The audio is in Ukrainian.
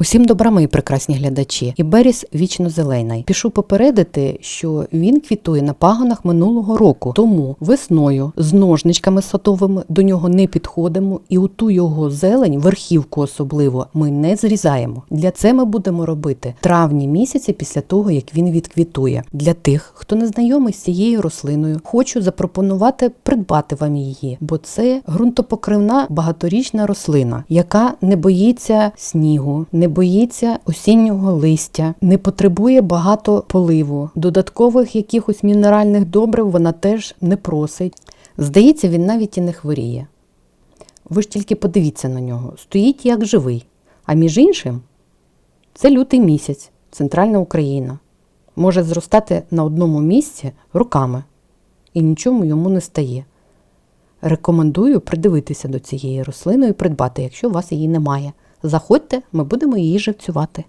Усім добра, мої прекрасні глядачі. І Беріс вічно зелений. Пішу попередити, що він квітує на пагонах минулого року. Тому весною з ножничками садовими до нього не підходимо, і у ту його зелень, верхівку особливо, ми не зрізаємо. Для це ми будемо робити травні місяці після того, як він відквітує. Для тих, хто не знайомий з цією рослиною, хочу запропонувати придбати вам її, бо це ґрунтопокривна багаторічна рослина, яка не боїться снігу, не боїться осіннього листя, не потребує багато поливу. Додаткових якихось мінеральних добрив вона теж не просить. Здається, він навіть і не хворіє. Ви ж тільки подивіться на нього, стоїть як живий. А між іншим, це лютий місяць, центральна Україна. Може зростати на одному місці руками, і нічому йому не стає. Рекомендую придивитися до цієї рослини і придбати, якщо у вас її немає. Заходьте, ми будемо її живцювати.